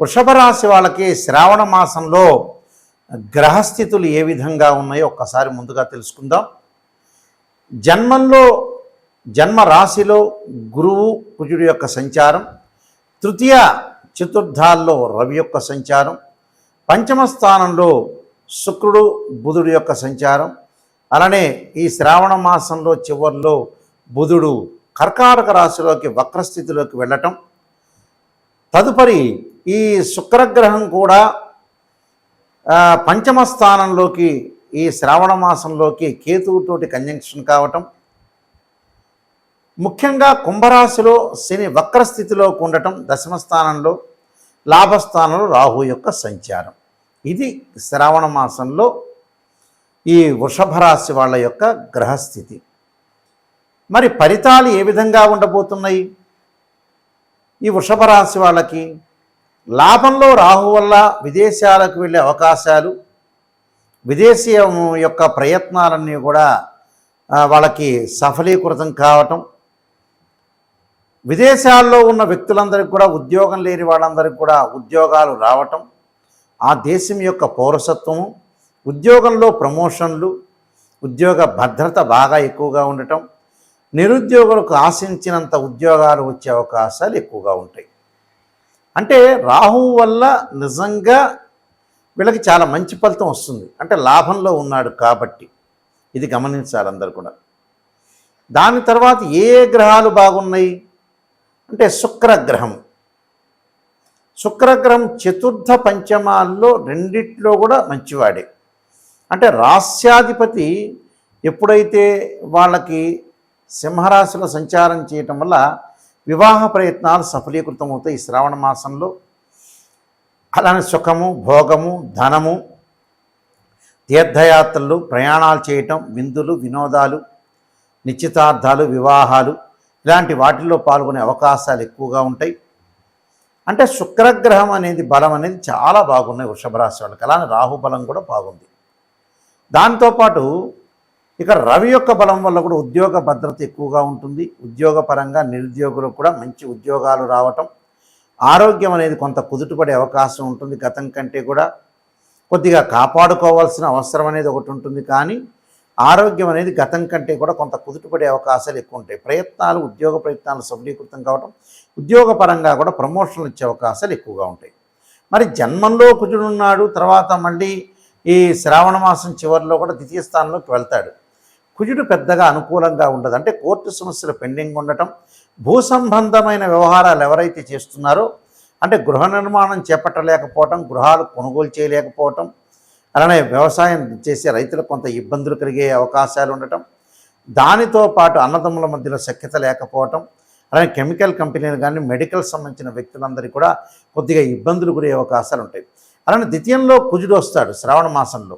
వృషభ రాశి వాళ్ళకి శ్రావణ మాసంలో గ్రహస్థితులు ఏ విధంగా ఉన్నాయో ఒక్కసారి ముందుగా తెలుసుకుందాం. జన్మంలో జన్మ రాశిలో గురువు కుజుడి యొక్క సంచారం తృతీయ చతుర్థాల్లో రవి యొక్క సంచారం పంచమ స్థానంలో శుక్రుడు బుధుడు యొక్క సంచారం. అలానే ఈ శ్రావణ మాసంలో చివరిలో బుధుడు కర్కాటక రాశిలోకి వక్రస్థితిలోకి వెళ్ళటం. తదుపరి ఈ శుక్రగ్రహం కూడా పంచమ స్థానంలోకి ఈ శ్రావణ మాసంలోకి కేతువుతోటి కంజంక్షన్ కావటం ముఖ్యంగా కుంభరాశిలో శని వక్రస్థితిలో ఉండటం దశమ స్థానంలో లాభస్థానంలో రాహు యొక్క సంచారం. ఇది శ్రావణ మాసంలో ఈ వృషభ రాశి వాళ్ళ యొక్క గ్రహస్థితి. మరి ఫలితాలు ఏ విధంగా ఉండబోతున్నాయి? ఈ వృషభ రాశి వాళ్ళకి లాభంలో రాహు వల్ల విదేశాలకు వెళ్ళే అవకాశాలు విదేశీయం యొక్క ప్రయత్నాలన్నీ కూడా వాళ్ళకి సఫలీకృతం కావటం విదేశాల్లో ఉన్న వ్యక్తులందరికీ కూడా ఉద్యోగం లేని వాళ్ళందరికీ కూడా ఉద్యోగాలు రావటం ఆ దేశం యొక్క పౌరసత్వము ఉద్యోగంలో ప్రమోషన్లు ఉద్యోగ భద్రత బాగా ఎక్కువగా ఉండటం నిరుద్యోగులకు ఆశించినంత ఉద్యోగాలు వచ్చే అవకాశాలు ఎక్కువగా ఉంటాయి. అంటే రాహువు వల్ల నిజంగా వీళ్ళకి చాలా మంచి ఫలితం వస్తుంది. అంటే లాభంలో ఉన్నాడు కాబట్టి. ఇది గమనించాలి అందరు కూడా. దాని తర్వాత ఏ గ్రహాలు బాగున్నాయి? అంటే శుక్రగ్రహం. శుక్రగ్రహం చతుర్థ పంచమాల్లో రెండిట్లో కూడా మంచివాడే. అంటే రాస్యాధిపతి ఎప్పుడైతే వాళ్ళకి సింహరాశిలో సంచారం చేయటం వల్ల వివాహ ప్రయత్నాలు సఫలీకృతమవుతాయి ఈ శ్రావణ మాసంలో. అలానే సుఖము భోగము ధనము తీర్థయాత్రలు ప్రయాణాలు చేయటం విందులు వినోదాలు నిశ్చితార్థాలు వివాహాలు ఇలాంటి వాటిల్లో పాల్గొనే అవకాశాలు ఎక్కువగా ఉంటాయి. అంటే శుక్రగ్రహం అనేది బలం అనేది చాలా బాగున్నాయి వృషభ రాశి వాళ్ళకి. అలానే రాహు బలం కూడా బాగుంది. దాంతోపాటు ఇక రవి యొక్క బలం వల్ల కూడా ఉద్యోగ భద్రత ఎక్కువగా ఉంటుంది. ఉద్యోగపరంగా నిరుద్యోగులకు కూడా మంచి ఉద్యోగాలు రావటం ఆరోగ్యం అనేది కొంత కుదుటపడే అవకాశం ఉంటుంది. గతం కంటే కూడా కొద్దిగా కాపాడుకోవాల్సిన అవసరం అనేది ఒకటి ఉంటుంది. కానీ ఆరోగ్యం అనేది గతం కంటే కూడా కొంత కుదుటపడే అవకాశాలు ఎక్కువ ఉంటాయి. ప్రయత్నాలు ఉద్యోగ ప్రయత్నాలు సఫలీకృతం కావటం ఉద్యోగపరంగా కూడా ప్రమోషన్లు ఇచ్చే అవకాశాలు ఎక్కువగా ఉంటాయి. మరి జన్మంలో కుజుడున్నాడు తర్వాత మళ్ళీ ఈ శ్రావణ మాసం చివరిలో కూడా ద్వితీయ స్థానంలోకి వెళ్తాడు. కుజుడు పెద్దగా అనుకూలంగా ఉండదు. అంటే కోర్టు సమస్యలు పెండింగ్ ఉండటం భూ సంబంధమైన వ్యవహారాలు ఎవరైతే చేస్తున్నారో అంటే గృహ నిర్మాణం చేపట్టలేకపోవటం గృహాలు కొనుగోలు చేయలేకపోవటం అలానే వ్యవసాయం చేసే రైతులకు కొంత ఇబ్బందులు కలిగే అవకాశాలు ఉండటం దానితో పాటు అన్నదమ్ముల మధ్యలో సఖ్యత లేకపోవటం అలానే కెమికల్ కంపెనీలు కానీ మెడికల్ సంబంధించిన వ్యక్తులందరికీ కూడా కొద్దిగా ఇబ్బందులు గురే అవకాశాలు ఉంటాయి. అలానే ద్వితీయంలో కుజుడు వస్తాడు శ్రావణ మాసంలో.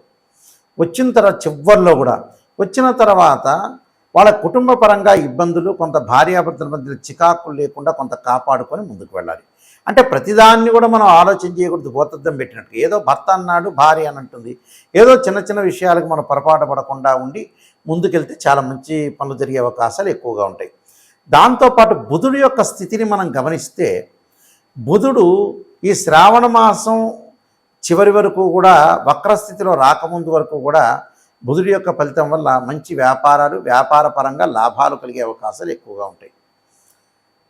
వచ్చిన తర్వాత చివరిలో కూడా వచ్చిన తర్వాత వాళ్ళ కుటుంబ పరంగా ఇబ్బందులు కొంత భార్యాభర్తల మధ్య చికాకులు లేకుండా కొంత కాపాడుకొని ముందుకు వెళ్ళాలి. అంటే ప్రతిదాన్ని కూడా మనం ఆలోచన చేయకూడదు భూతద్దం పెట్టినట్టు. ఏదో భర్త అన్నాడు భార్య అని అంటుంది. ఏదో చిన్న చిన్న విషయాలకు మనం పొరపాటు పడకుండా ఉండి ముందుకెళ్తే చాలా మంచి పనులు జరిగే అవకాశాలు ఎక్కువగా ఉంటాయి. దాంతోపాటు బుధుడు యొక్క స్థితిని మనం గమనిస్తే బుధుడు ఈ శ్రావణ మాసం చివరి వరకు కూడా వక్రస్థితిలో రాకముందు వరకు కూడా బుధుడి యొక్క ఫలితం వల్ల మంచి వ్యాపారాలు వ్యాపార పరంగా లాభాలు కలిగే అవకాశాలు ఎక్కువగా ఉంటాయి.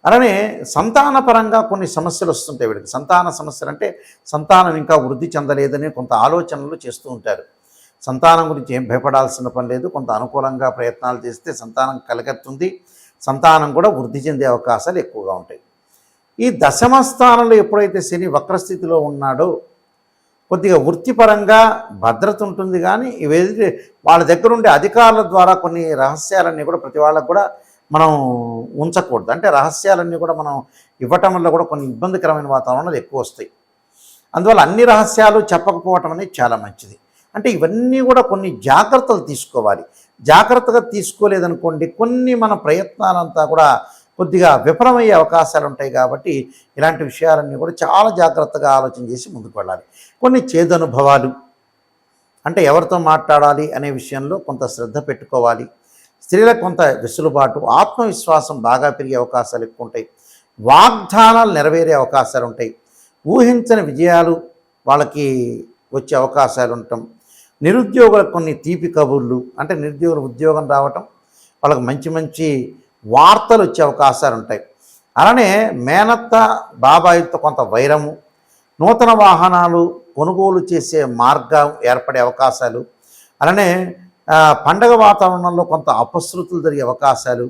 అలానే సంతాన పరంగా కొన్ని సమస్యలు వస్తుంటాయి వీడికి సంతాన సమస్యలు అంటే సంతానం ఇంకా వృద్ధి చెందలేదని కొంత ఆలోచనలు చేస్తూ ఉంటారు. సంతానం గురించి ఏం భయపడాల్సిన పని లేదు. కొంత అనుకూలంగా ప్రయత్నాలు చేస్తే సంతానం కలగెత్తుంది. సంతానం కూడా వృద్ధి చెందే అవకాశాలు ఎక్కువగా ఉంటాయి. ఈ దశమ స్థానంలో ఎప్పుడైతే శని వక్రస్థితిలో ఉన్నాడో కొద్దిగా వృత్తిపరంగా భద్రత ఉంటుంది కానీ ఇవేది వాళ్ళ దగ్గర ఉండే అధికారుల ద్వారా కొన్ని రహస్యాలన్నీ కూడా ప్రతి వాళ్ళకు కూడా మనం ఉంచకూడదు. అంటే రహస్యాలన్నీ కూడా మనం ఇవ్వటం వల్ల కూడా కొన్ని ఇబ్బందికరమైన వాతావరణాలు ఎక్కువ వస్తాయి. అందువల్ల అన్ని రహస్యాలు చెప్పకపోవటం అనేది చాలా మంచిది. అంటే ఇవన్నీ కూడా కొన్ని జాగ్రత్తలు తీసుకోవాలి. జాగ్రత్తగా తీసుకోలేదనుకోండి కొన్ని మన ప్రయత్నాలంతా కూడా కొద్దిగా విఫలమయ్యే అవకాశాలు ఉంటాయి కాబట్టి ఇలాంటి విషయాలన్నీ కూడా చాలా జాగ్రత్తగా ఆలోచన చేసి ముందుకు వెళ్ళాలి. కొన్ని చేదనుభవాలు అంటే ఎవరితో మాట్లాడాలి అనే విషయంలో కొంత శ్రద్ధ పెట్టుకోవాలి. స్త్రీలకు కొంత వెసులుబాటు ఆత్మవిశ్వాసం బాగా పెరిగే అవకాశాలు ఎక్కువ ఉంటాయి వాగ్దానాలు నెరవేరే అవకాశాలు ఉంటాయి ఊహించని విజయాలు వాళ్ళకి వచ్చే అవకాశాలు ఉండటం నిరుద్యోగులకు కొన్ని తీపి కబుర్లు అంటే నిరుద్యోగులు ఉద్యోగం రావటం వాళ్ళకి మంచి మంచి వార్తలు వచ్చే అవకాశాలు ఉంటాయి. అలానే మేనత్త బాబాయితో కొంత వైరము నూతన వాహనాలు కొనుగోలు చేసే మార్గం ఏర్పడే అవకాశాలు అలానే పండగ వాతావరణంలో కొంత అపశృతులు జరిగే అవకాశాలు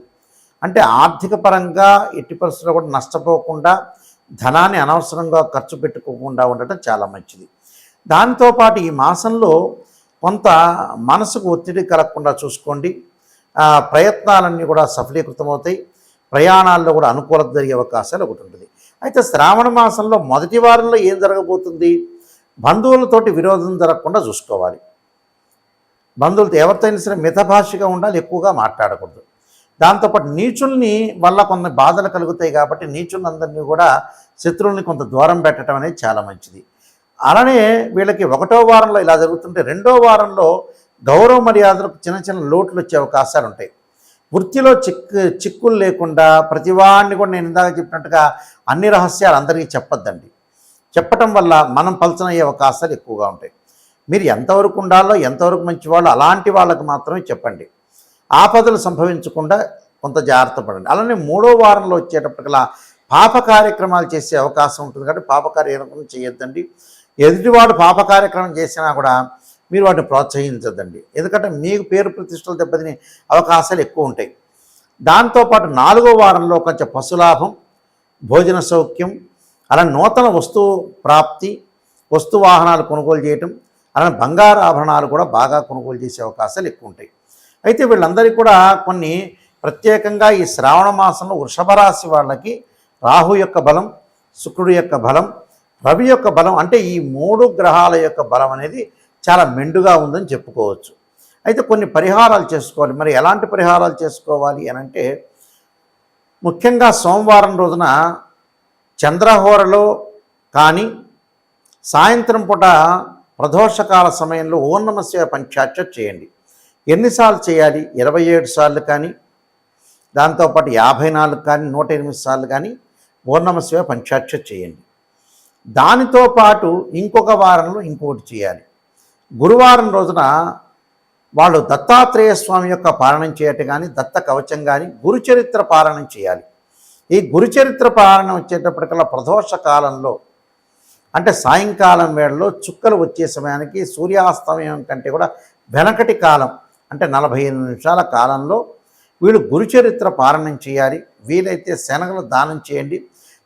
అంటే ఆర్థిక పరంగా ఎట్టి పరిస్థితుల్లో కూడా నష్టపోకుండా ధనాన్ని అనవసరంగా ఖర్చు పెట్టుకోకుండా ఉండటం చాలా మంచిది. దాంతోపాటు ఈ మాసంలో కొంత మనసుకు ఒత్తిడి కలగకుండా చూసుకోండి. ప్రయత్నాలన్నీ కూడా సఫలీకృతమవుతాయి. ప్రయాణాల్లో కూడా అనుకూలత జరిగే అవకాశాలు ఒకటి ఉంటుంది. అయితే శ్రావణ మాసంలో మొదటి వారంలో ఏం జరగబోతుంది? బంధువులతోటి విరోధం జరగకుండా చూసుకోవాలి. బంధువులతో ఎవరితో అయినా సరే మితభాషగా ఉండాలి ఎక్కువగా మాట్లాడకూడదు. దాంతోపాటు నీచుల్ని వల్ల కొన్ని బాధలు కలుగుతాయి కాబట్టి నీచులందరినీ కూడా శత్రువుల్ని కొంత దూరం పెట్టడం అనేది చాలా మంచిది. అలానే వీళ్ళకి ఒకటో వారంలో ఇలా జరుగుతుంటే రెండో వారంలో గౌరవ మర్యాదలకు చిన్న చిన్న లోట్లు వచ్చే అవకాశాలు ఉంటాయి. వృత్తిలో చిక్కు చిక్కులు లేకుండా ప్రతివాడిని కూడా నేను ఇందాక చెప్పినట్టుగా అన్ని రహస్యాలు అందరికీ చెప్పొద్దండి. చెప్పటం వల్ల మనం పలచనయ్యే అవకాశాలు ఎక్కువగా ఉంటాయి. మీరు ఎంతవరకు ఉండాలో ఎంతవరకు మంచి వాళ్ళు అలాంటి వాళ్ళకు మాత్రమే చెప్పండి. ఆపదలు సంభవించకుండా కొంత జాగ్రత్త పడండి. అలానే మూడో వారంలో వచ్చేటప్పటికలా పాప కార్యక్రమాలు చేసే అవకాశం ఉంటుంది కాబట్టి పాప కార్యక్రమం చేయొద్దండి. ఎదుటివాడు పాప కార్యక్రమం చేసినా కూడా మీరు వాటిని ప్రోత్సహించద్దండి. ఎందుకంటే మీకు పేరు ప్రతిష్టలు దెబ్బతినే అవకాశాలు ఎక్కువ ఉంటాయి. దాంతోపాటు నాలుగో వారంలో కొంచెం పశులాభం భోజన సౌఖ్యం అలా నూతన వస్తువు ప్రాప్తి వస్తు వాహనాలు కొనుగోలు చేయటం అలానే బంగారు ఆభరణాలు కూడా బాగా కొనుగోలు చేసే అవకాశాలు ఎక్కువ ఉంటాయి. అయితే వీళ్ళందరికీ కూడా కొన్ని ప్రత్యేకంగా ఈ శ్రావణ మాసంలో వృషభ రాశి వాళ్ళకి రాహు యొక్క బలం శుక్రుడి యొక్క బలం రవి యొక్క బలం అంటే ఈ మూడు గ్రహాల యొక్క బలం అనేది చాలా మెండుగా ఉందని చెప్పుకోవచ్చు. అయితే కొన్ని పరిహారాలు చేసుకోవాలి. మరి ఎలాంటి పరిహారాలు చేసుకోవాలి అని అంటే ముఖ్యంగా సోమవారం రోజున చంద్రహోరలో కానీ సాయంత్రం పూట ప్రదోషకాల సమయంలో ఓం శివ పంచాక్ష చేయండి. ఎన్నిసార్లు చేయాలి? ఇరవై ఏడు సార్లు కానీ దాంతోపాటు యాభై నాలుగు కానీ నూట ఎనిమిది సార్లు కానీ ఓర్ణమశివ శివ పంచాక్ష చేయండి. దానితో పాటు ఇంకొక వారంలో ఇంకొకటి చేయాలి. గురువారం రోజున వాళ్ళు దత్తాత్రేయ స్వామి యొక్క పారణం చేయటం కానీ దత్త కవచం కానీ గురుచరిత్ర పారణం చేయాలి. ఈ గురుచరిత్ర పారణం వచ్చేటప్పటికల్లా ప్రదోష కాలంలో అంటే సాయంకాలం వేళలో చుక్కలు వచ్చే సమయానికి సూర్యాస్తమయం కంటే కూడా వెనకటి కాలం అంటే నలభై ఎనిమిది నిమిషాల కాలంలో వీళ్ళు గురుచరిత్ర పారణం చేయాలి. వీలైతే శనగలు దానం చేయండి.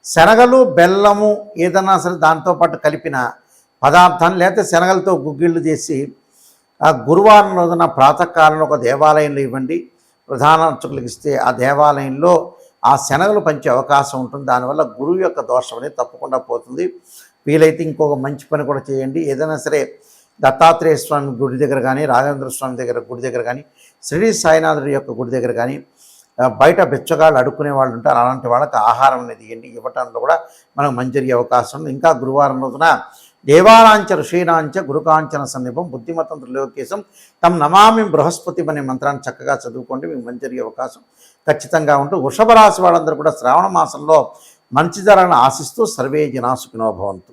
శనగలు బెల్లము ఏదన్నా సరే దాంతోపాటు కలిపిన పదార్థాన్ని లేకపోతే శనగలతో గుగ్గిళ్ళు చేసి ఆ గురువారం రోజున ప్రాతకాలంలో ఒక దేవాలయంలో ఇవ్వండి. ప్రధాన అర్చకులకు ఇస్తే ఆ దేవాలయంలో ఆ శనగలు పంచే అవకాశం ఉంటుంది. దానివల్ల గురువు యొక్క దోషం అనేది తప్పకుండా పోతుంది. వీలైతే ఇంకొక మంచి పని కూడా చేయండి. ఏదైనా సరే దత్తాత్రేయ స్వామి గుడి దగ్గర కానీ రాఘవేంద్ర స్వామి దగ్గర గుడి దగ్గర కానీ శ్రీ సాయినాథుడి యొక్క గుడి దగ్గర కానీ బయట బెచ్చగాళ్ళు అడుక్కునే వాళ్ళు ఉంటారు. అలాంటి వాళ్ళకి ఆహారం అనేది ఇవ్వండి. ఇవ్వటంలో కూడా మనకు మంచి జరిగే అవకాశం ఉంది. ఇంకా గురువారం రోజున దేవాలాంచ ఋషీనాంచ గురుకాంచన సమీపం బుద్ధిమతం త్రిలోకేశం తమ నమామి బృహస్పతి అనే మంత్రాన్ని చక్కగా చదువుకోండి మీకు మంచి జరిగే అవకాశం. ఖచ్చితంగా ఉంటూ వృషభ రాశి వాళ్ళందరూ కూడా శ్రావణ మాసంలో మంచి జరగని ఆశిస్తూ సర్వే జనాసుకునో భవంతు.